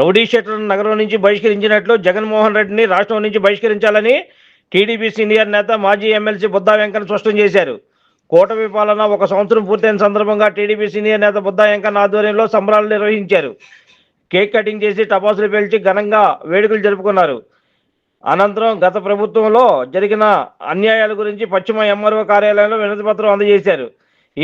Rowdy షెట్లను నగరం నుంచి బహిష్కరించినట్లు జగన్మోహన్ రెడ్డిని రాష్ట్రం నుంచి బహిష్కరించాలని టీడీపీ సీనియర్ నేత మాజీ ఎమ్మెల్సీ బుద్దా వెంకన్న స్పష్టం చేశారు. కూటమి పాలన ఒక సంవత్సరం పూర్తయిన సందర్భంగా టీడీపీ సీనియర్ నేత బుద్దా వెంకన్న ఆధ్వర్యంలో సంబరాలు నిర్వహించారు. కేక్ కటింగ్ చేసి టపాసులు పేల్చి ఘనంగా వేడుకలు జరుపుకున్నారు. అనంతరం గత ప్రభుత్వంలో జరిగిన అన్యాయాల గురించి పశ్చిమ ఎంఆర్ఓ కార్యాలయంలో వినతి పత్రం అందజేశారు.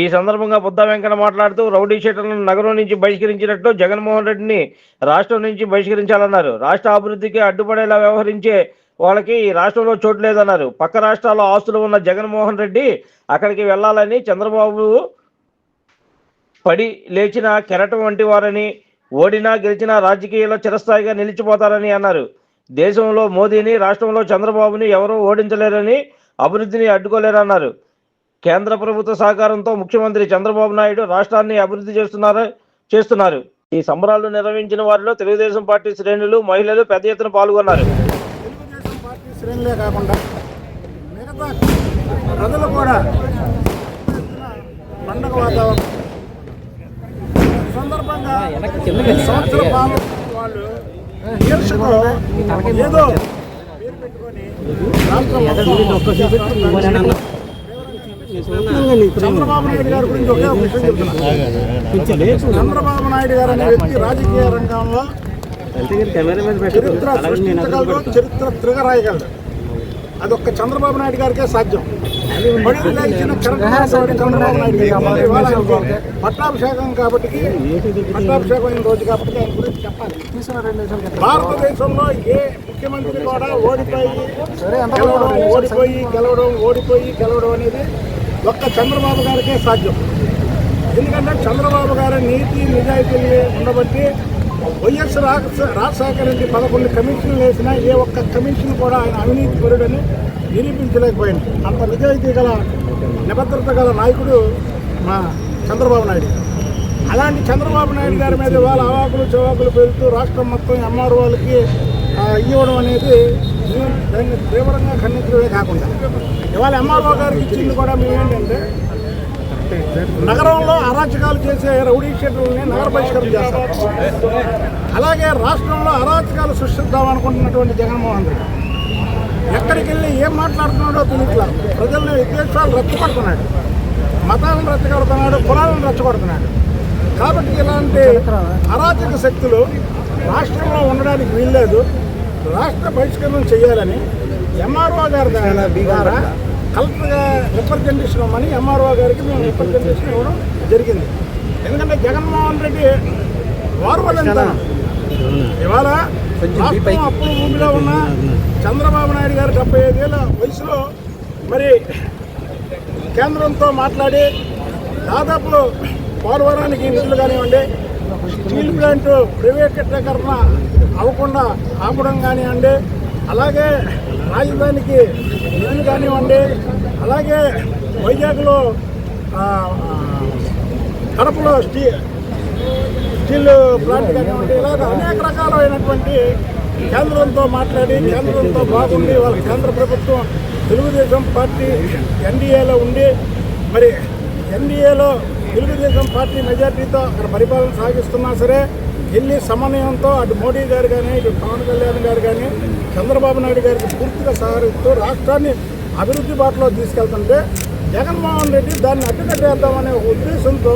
ఈ సందర్భంగా బుద్ధ వెంకట మాట్లాడుతూ రౌడీ షీటర్లను నగరం నుంచి బహిష్కరించినట్లు జగన్మోహన్ రెడ్డిని రాష్ట్రం నుంచి బహిష్కరించాలన్నారు. రాష్ట్ర అభివృద్ధికి అడ్డుపడేలా వ్యవహరించే వాళ్ళకి ఈ రాష్ట్రంలో చోటు లేదన్నారు. పక్క రాష్ట్రాల్లో ఆస్తులు ఉన్న జగన్మోహన్ రెడ్డి అక్కడికి వెళ్ళాలని చంద్రబాబు పడి లేచిన కెరటం వంటి వారని ఓడినా గెలిచినా రాజకీయాల్లో చిరస్థాయిగా నిలిచిపోతారని అన్నారు. దేశంలో మోదీని రాష్ట్రంలో చంద్రబాబుని ఎవరూ ఓడించలేరని అభివృద్ధిని అడ్డుకోలేరన్నారు. కేంద్ర ప్రభుత్వ సహకారంతో ముఖ్యమంత్రి చంద్రబాబు నాయుడు రాష్ట్రాన్ని అభివృద్ధి చేస్తున్నారు చేస్తున్నారు. ఈ సంబరాలు నిర్వహించిన వారిలో తెలుగుదేశం పార్టీ శ్రేణులు మహిళలు పెద్ద ఎత్తున పాల్గొన్నారు. తెలుగుదేశం పార్టీ శ్రేణులే కాకుండా మిగతా ప్రజలు కూడా పండగ వాతావరణం ఈ సందర్భంగా ఈ సంవత్సర పాలన వాళ్ళు ఈర్షకు ఏదో పేరు పెట్టుకొని చంద్రబాబు నాయుడు గారి గురించి ఒకే ఒక విషయం చెప్తున్నా. చంద్రబాబు నాయుడు గారు అనే వ్యక్తి రాజకీయ రంగంలో చరిత్ర సృష్టించగలడు చరిత్ర తిరగరాయగలడు. అది ఒక్క చంద్రబాబు నాయుడు గారికే సాధ్యం. చంద్రబాబు నాయుడు పట్టాభిషేకం కాబట్టి. పట్టాభిషేకం అయిన రోజు కాబట్టి ఆయన గురించి చెప్పాలి. భారతదేశంలో ఏ ముఖ్యమంత్రి కూడా ఓడిపోయి గెలవడం ఓడిపోయి గెలవడం ఓడిపోయి గెలవడం అనేది ఒక్క చంద్రబాబు గారికే సాధ్యం. ఎందుకంటే చంద్రబాబు గారి నీతి నిజాయితీ ఉండబట్టి వైఎస్ రాజ- రాజశేఖర రెడ్డి పదకొండు కమిషన్లు వేసినా ఏ ఒక్క కమిషన్ కూడా ఆయన అవినీతి పరుడని నిరూపించలేకపోయింది. అంత నిజాయితీ గల నిబద్ధత గల నాయకుడు మా చంద్రబాబు నాయుడు. అలాంటి చంద్రబాబు నాయుడు గారి మీద వాళ్ళ అవాకులు చవాకులు పెరుగుతూ రాష్ట్రం మొత్తం ఎంఆర్ వాళ్ళకి ఇవ్వడం అనేది దాన్ని తీవ్రంగా ఖండించడమే కాకుండా. ఇవాళ ఎంఆర్ఓ గారికి ఇచ్చింది కూడా మేమేంటంటే నగరంలో అరాచకాలు చేసే రౌడీ షెడ్యూల్ని నగర బహిష్కరణ చేస్తారు అలాగే రాష్ట్రంలో అరాచకాలు సృష్టిద్దాం అనుకుంటున్నటువంటి జగన్మోహన్ రెడ్డి. ఎక్కడికి వెళ్ళి ఏం మాట్లాడుతున్నాడో తెలియట్లా. ప్రజల్ని విద్వేషాలు రెచ్చగొడుతున్నాడు. మతాలను రెచ్చగొడుతున్నాడు కులాలను రెచ్చగొడుతున్నాడు. కాబట్టి ఇలాంటి అరాచక శక్తులు రాష్ట్రంలో ఉండడానికి వీల్లేదు. రాష్ట్ర బహిష్కరణ చేయాలని ఎంఆర్ఓ గారి ద్వారా కలెక్టర్గా రిప్రజెంటేషన్ ఇవ్వమని ఎంఆర్ఓ గారికి మేము రిప్రజెంటేషన్ ఇవ్వడం జరిగింది. ఎందుకంటే జగన్మోహన్ రెడ్డి వార్వలంతా ఇవాళ రాష్ట్రం అప్పుల భూమిలో ఉన్న చంద్రబాబు నాయుడు గారు డెబ్బై ఐదేళ్ళ వయసులో మరి కేంద్రంతో మాట్లాడి దాదాపు పోలవరానికి నిధులు కానివ్వండి స్టీల్ ప్లాంట్ ప్రైవేటీకరణ అవ్వకుండా ఆపడం కానివ్వండి అలాగే రాజధానికి నేను కానివ్వండి అలాగే వైజాగ్లో కడపలో స్టీ స్టీల్ ప్లాంట్ కానివ్వండి ఇలాగ అనేక రకాలైనటువంటి కేంద్రంతో మాట్లాడి కేంద్రంతో బాగుండి వాళ్ళ కేంద్ర ప్రభుత్వం తెలుగుదేశం పార్టీ ఎన్డీఏలో ఉండి మరి ఎన్డీఏలో తెలుగుదేశం పార్టీ మెజార్టీతో అక్కడ పరిపాలన సాగిస్తున్నా సరే ఢిల్లీ సమన్వయంతో అటు మోడీ గారు కానీ ఇటు పవన్ కళ్యాణ్ గారు కానీ చంద్రబాబు నాయుడు గారికి పూర్తిగా సహకరిస్తూ రాష్ట్రాన్ని అభివృద్ధి బాటలో తీసుకెళ్తుంటే జగన్మోహన్ రెడ్డి దాన్ని అడ్డుకట్టేద్దామనే ఉద్దేశంతో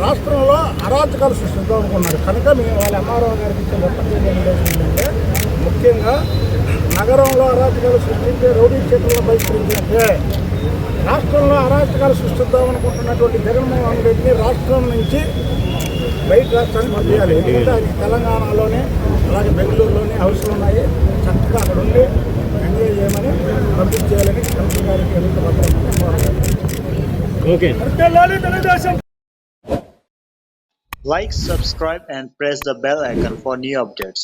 రాష్ట్రంలో అరాచకాలు సృష్టిద్దాం అనుకున్నాడు. కనుక మేము వాళ్ళ ఎంఆర్ఓ గారికి ఇచ్చిన ఏంటంటే ముఖ్యంగా నగరంలో అరాచకాలు సృష్టించే రౌడీ క్షేత్రంలో బహిష్కరించినట్టే రాష్ట్రంలో అరాచకాలు సృష్టిద్దాం అనుకుంటున్నటువంటి జగన్మోహన్ రెడ్డిని రాష్ట్రం నుంచి బయట రాష్ట్రానికి పంపించాలి. ఎందుకంటే ఆయన తెలంగాణలోనే అలాగే బెంగళూరులోనే హౌస్లు ఉన్నాయి. చక్కగా అక్కడ ఉండి ఎంజాయ్ చేయమని పంపించేయాలని కలెక్టర్ గారికి పత్రం Telugu Desam. Like, subscribe, and press the bell icon for new updates.